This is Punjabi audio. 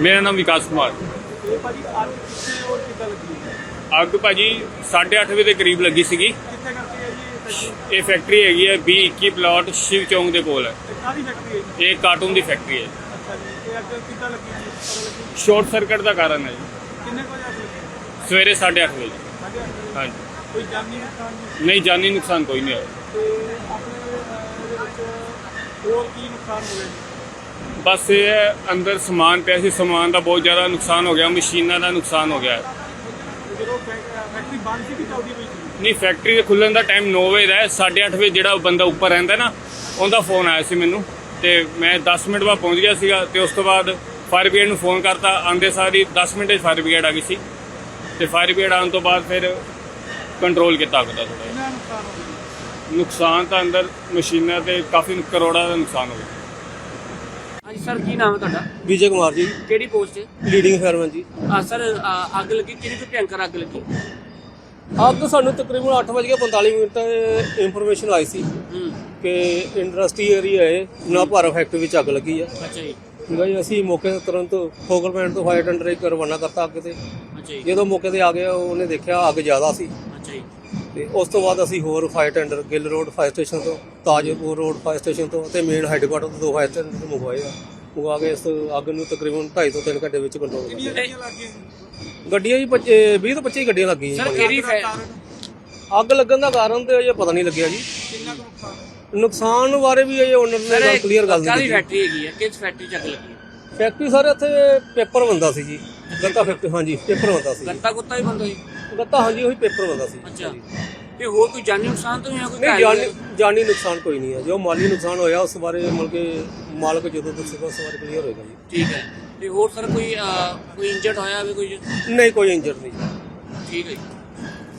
ਮੇਰਾ ਨਾਮ ਵਿਕਾਸ ਕੁਮਾਰ। ਇਹ ਭਾਜੀ ਅੱਜ ਕਿੱਥੇ ਹੋਰ ਕਿੱਦਾਂ ਲੱਗੀ ਅੱਗ ਭਾਜੀ 8:30 ਵਜੇ ਦੇ ਕਰੀਬ ਲੱਗੀ ਸੀਗੀ। ਕਿੱਥੇ ਕਰਦੀ ਹੈ ਜੀ ਇਹ ਫੈਕਟਰੀ ਹੈਗੀ ਹੈ 20 21 ਪਲਾਟ ਸ਼ਿਵ ਚੌਂਕ ਦੇ ਕੋਲ ਹੈ। ਕਾਹਦੀ ਫੈਕਟਰੀ ਹੈ ਜੀ ਇਹ ਕਾਰਟੂਨ ਦੀ ਫੈਕਟਰੀ ਹੈ ਅੱਛਾ ਜੀ। ਇਹ ਅੱਗ ਕਿੱਦਾਂ ਲੱਗੀ ਜੀ ਪਤਾ ਲੱਗੀ ਸ਼ਾਰਟ ਸਰਕਟ ਦਾ ਕਾਰਨ ਹੈ ਜੀ। ਕਿੰਨੇ ਕੁ ਵਜੇ ਅੱਗ ਲੱਗੀ ਸਵੇਰੇ 8:30 ਵਜੇ ਸਾਢੇ ਅੱਠ ਵਜੇ। ਹਾਂਜੀ। ਕੋਈ ਜਾਨੀ ਨੁਕਸਾਨ ਨਹੀਂ ਨਹੀਂ ਜਾਨੀ ਨੁਕਸਾਨ ਕੋਈ ਨਹੀਂ ਹੋਇਆ। ਤੇ ਆਪਣੇ ਅਹ, ਇਹਦੇ ਵਿੱਚ ਹੋਰ ਕੀ ਨੁਕਸਾਨ ਹੋਇਆ ਜੀ? ਬਸ ਇਹ ਹੈ ਅੰਦਰ ਸਮਾਨ ਪਿਆ ਸੀ ਸਮਾਨ ਦਾ ਬਹੁਤ ਜ਼ਿਆਦਾ ਨੁਕਸਾਨ ਹੋ ਗਿਆ ਮਸ਼ੀਨਾਂ ਦਾ ਨੁਕਸਾਨ ਹੋ ਗਿਆ। ਤੇ ਜਦੋਂ ਫੈਕ- ਅਹ, ਫੈਕਟਰੀ ਬੰਦ ਸੀ ਕਿ ਚੱਲਦੀ ਪਈ ਸੀ? ਨਹੀਂ ਫੈਕਟਰੀ ਦੇ ਖੁੱਲਣ ਦਾ ਟਾਈਮ 9 ਵਜੇ ਦਾ ਹੈ 8:30 ਵਜੇ ਜਿਹੜਾ ਬੰਦਾ ਉੱਪਰ ਰਹਿੰਦਾ ਨਾ ਉਹਦਾ ਫੋਨ ਆਇਆ ਸੀ ਮੈਨੂੰ ਤੇ ਮੈਂ 10 ਮਿੰਟ ਬਾਅਦ ਪਹੁੰਚ ਗਿਆ ਸੀਗਾ ਤੇ ਉਸ ਤੋਂ ਬਾਅਦ ਫਾਇਰ ਬ੍ਰਿਗੇਡ ਨੂੰ ਫੋਨ ਕਰਤਾ ਆਂਦੇ ਸਾਰੀ 10 ਮਿੰਟ 'ਚ ਫਾਇਰ ਬ੍ਰਿਗੇਡ ਆ ਗਈ ਸੀ। ਤੇ ਫਾਇਰ ਬ੍ਰਿਗੇਡ ਆਉਣ ਤੋਂ ਬਾਅਦ ਫਿਰ ਕੰਟਰੋਲ ਕੀਤਾ ਦਾ ਥੋੜਾ ਨੁਕਸਾਨ ਗਿਆ? ਤਾਂ ਅੰਦਰ ਮਸ਼ੀਨਾਂ ਤੇ ਕਾਫੀ ਕਰੋੜਾਂ ਦਾ ਨੁਕਸਾਨ ਹੋ ਗਿਆ। ਸਰ ਕੀ ਨਾਮ ਹੈ ਤੁਹਾਡਾ? ਵਿਜੇ ਕੁਮਾਰ ਜੀ। ਕਿਹੜੀ ਪੋਸਟ ਹੈ ਲੀਡਿੰਗ ਫਾਇਰਮੈਨ ਜੀ। ਆ ਸਰ ਆ, ਅੱਗ ਲੱਗੀ ਕਿਹੜੀ ਤੋਂ ਭਿਆਨਕ ਅੱਗ ਲੱਗੀ? ਅੱਗ ਸਾਨੂੰ ਤਕਰੀਬਨ 8:45 ਮਿੰਟ ਤੇ ਇਨਫੋਰਮੇਸ਼ਨ ਆਈ ਸੀ ਹੂੰ। ਕਿ ਇੰਡਸਟਰੀ ਏਰੀਆ ਹੈ ਨਾ ਭਾਰਤ ਫੈਕਟਰੀ ਵਿੱਚ ਅੱਗ ਲੱਗੀ ਆ। ਅੱਛਾ ਜੀ। ਠੀਕ ਜੀ ਅਸੀਂ ਮੌਕੇ ਤੇ ਤੁਰੰਤ ਫੋਕਲ ਪੁਆਇੰਟ ਤੋਂ ਫਾਇਰ ਟੈਂਡਰ ਇੱਕ ਰਵਾਨਾ ਕਰਤਾ ਅੱਗ ਤੇ। ਅੱਛਾ ਜੀ। ਜਦੋਂ ਮੌਕੇ ਤੇ ਆ ਗਿਆ ਉਹਨੇ ਦੇਖਿਆ ਅੱਗ ਜ਼ਿਆਦਾ ਸੀ। ਅੱਛਾ ਜੀ। ਤੇ ਉਸ ਤੋਂ ਬਾਅਦ ਅਸੀਂ ਹੋਰ fire tender Gill road fire station ਤੋਂ ਤਾਜਪੁਰ ਰੋਡ ਫਾਇਰ ਸਟੇਸ਼ਨ ਤੋਂ ਤੇ ਮੇਨ ਹੈੱਡਕੁਆਟਰ ਤੋਂ ਦੋ ਫਾਇਰ ਟੈਂਡਰ ਮੰਗਵਾਏ ਆ। ਮੰਗਵਾ ਕੇ ਇਸ ਅੱਗ ਨੂੰ ਤਕਰੀਬਨ 2.5 ਤੋਂ 3 ਘੰਟੇ ਵਿੱਚ ਕੰਟਰੋਲ ਕਿੰਨੀਆਂ ਕੀਤਾ ਗੱਡੀਆਂ ਲੱਗ ਗਈਆਂ ਗੱਡੀਆਂ ਜੀ 20 ਤੋਂ 25 ਗੱਡੀਆਂ ਲੱਗੀਆਂ ਸਰ ਜੀ ਕਿਹੜੀ ਫੈ- ਅੱਗ ਲੱਗਣ ਦਾ ਕਾਰਨ ਤੇ ਅਜੇ ਪਤਾ ਨਹੀਂ ਲੱਗਿਆ ਜੀ। ਕਿੰਨਾ ਕੁ ਨੁਕਸਾਨ? ਨੁਕਸਾਨ ਬਾਰੇ ਵੀ ਇਹ ਓਨਰ ਨੇ ਗੱਲ ਕਲੀਅਰ ਗੱਲ ਕਾਹਦੀ ਨਹੀਂ ਫੈਕਟਰੀ ਹੈਗੀ ਹੈ ਕਿਸ ਫੈਕਟਰੀ ਚ ਅੱਗ ਲੱਗੀ ਹੈ? ਫੈਕਟਰੀ ਸਾਰੇ ਇੱਥੇ ਪੇਪਰ ਬੰਦਾ ਸੀ ਜੀ। ਗੱਤਾ ਫੈਕਟਰੀ ਹਾਂਜੀ ਪੇਪਰ ਬੰਦਾ ਸੀ ਗੱਤਾ ਗੁੱਤਾ ਵੀ ਬੰਦ ਹੋਈ ਗੱਤਾ ਹਾਂਜੀ ਉਹੀ ਪੇਪਰ ਬੰਦਾ ਸੀ ਅੱਛਾ। ਤੇ ਹੋਰ ਕੋਈ ਜਾਨੀ ਨੁਕਸਾਨ ਤਾਂ ਨਹੀਂ ਹੋਇਆ ਕੋਈ ਨਹੀਂ ਘਰ ਜਾਨੀ ਜਾਨੀ ਨੁਕਸਾਨ ਕੋਈ ਨਹੀਂ ਹੈ। ਜੋ ਮਾਲੀ ਨੁਕਸਾਨ ਹੋਇਆ ਉਸ ਬਾਰੇ ਮਤਲਬ ਕਿ ਮਾਲਕ ਜਦੋਂ ਦੱਸੇਗਾ ਉਸ ਬਾਰੇ ਕਲੀਅਰ ਹੋਏਗਾ ਜੀ। ਠੀਕ ਹੈ। ਤੇ ਹੋਰ ਸਰ ਕੋਈ ਆ, ਕੋਈ ਇੰਜਰਡ ਹੋਇਆ ਵੀ ਕੋਈ? ਨਹੀਂ ਕੋਈ ਇੰਜਰ ਨਹੀਂ। ਠੀਕ ਹੈ ਜੀ।